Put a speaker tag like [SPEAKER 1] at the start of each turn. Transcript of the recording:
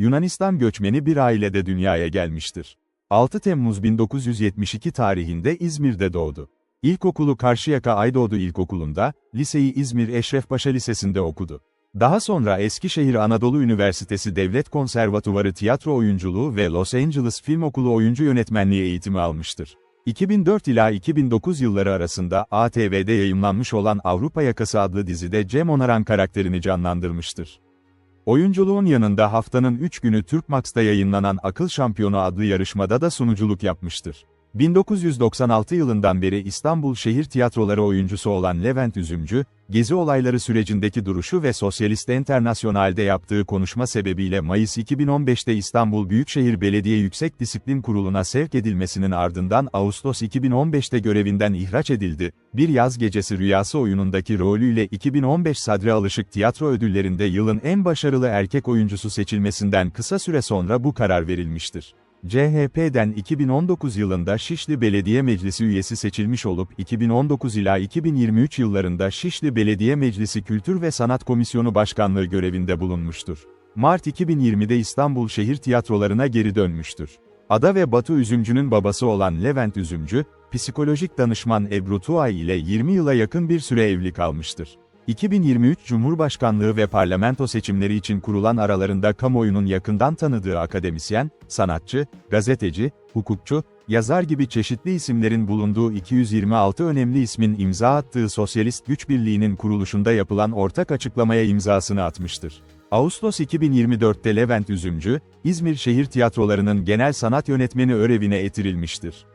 [SPEAKER 1] Yunanistan göçmeni bir ailede dünyaya gelmiştir. 6 Temmuz 1972 tarihinde İzmir'de doğdu. İlkokulu Karşıyaka Aydoğdu İlkokulu'nda, liseyi İzmir Eşrefpaşa Lisesi'nde okudu. Daha sonra Eskişehir Anadolu Üniversitesi Devlet Konservatuvarı tiyatro oyunculuğu ve Los Angeles Film Okulu oyuncu yönetmenliği eğitimi almıştır. 2004 ila 2009 yılları arasında ATV'de yayımlanmış olan Avrupa Yakası adlı dizide Cem Onaran karakterini canlandırmıştır. Oyunculuğun yanında haftanın 3 günü Türkmax'ta yayınlanan Akıl Şampiyonu adlı yarışmada da sunuculuk yapmıştır. 1996 yılından beri İstanbul Şehir Tiyatroları oyuncusu olan Levent Üzümcü, gezi olayları sürecindeki duruşu ve Sosyalist Enternasyonal'de yaptığı konuşma sebebiyle Mayıs 2015'te İstanbul Büyükşehir Belediye Yüksek Disiplin Kurulu'na sevk edilmesinin ardından Ağustos 2015'te görevinden ihraç edildi. Bir Yaz Gecesi Rüyası oyunundaki rolüyle 2015 Sadri Alışık Tiyatro Ödülleri'nde yılın en başarılı erkek oyuncusu seçilmesinden kısa süre sonra bu karar verilmiştir. CHP'den 2019 yılında Şişli Belediye Meclisi üyesi seçilmiş olup 2019 ila 2023 yıllarında Şişli Belediye Meclisi Kültür ve Sanat Komisyonu Başkanlığı görevinde bulunmuştur. Mart 2020'de İstanbul Şehir Tiyatrolarına geri dönmüştür. Ada ve Batu Üzümcü'nün babası olan Levent Üzümcü, psikolojik danışman Ebru Tuğay ile 20 yıla yakın bir süre evli kalmıştır. 2023 Cumhurbaşkanlığı ve parlamento seçimleri için kurulan aralarında kamuoyunun yakından tanıdığı akademisyen, sanatçı, gazeteci, hukukçu, yazar gibi çeşitli isimlerin bulunduğu 226 önemli ismin imza attığı Sosyalist Güç Birliği'nin kuruluşunda yapılan ortak açıklamaya imzasını atmıştır. Ağustos 2024'te Levent Üzümcü, İzmir Şehir Tiyatroları'nın genel sanat yönetmeni örevine etirilmiştir.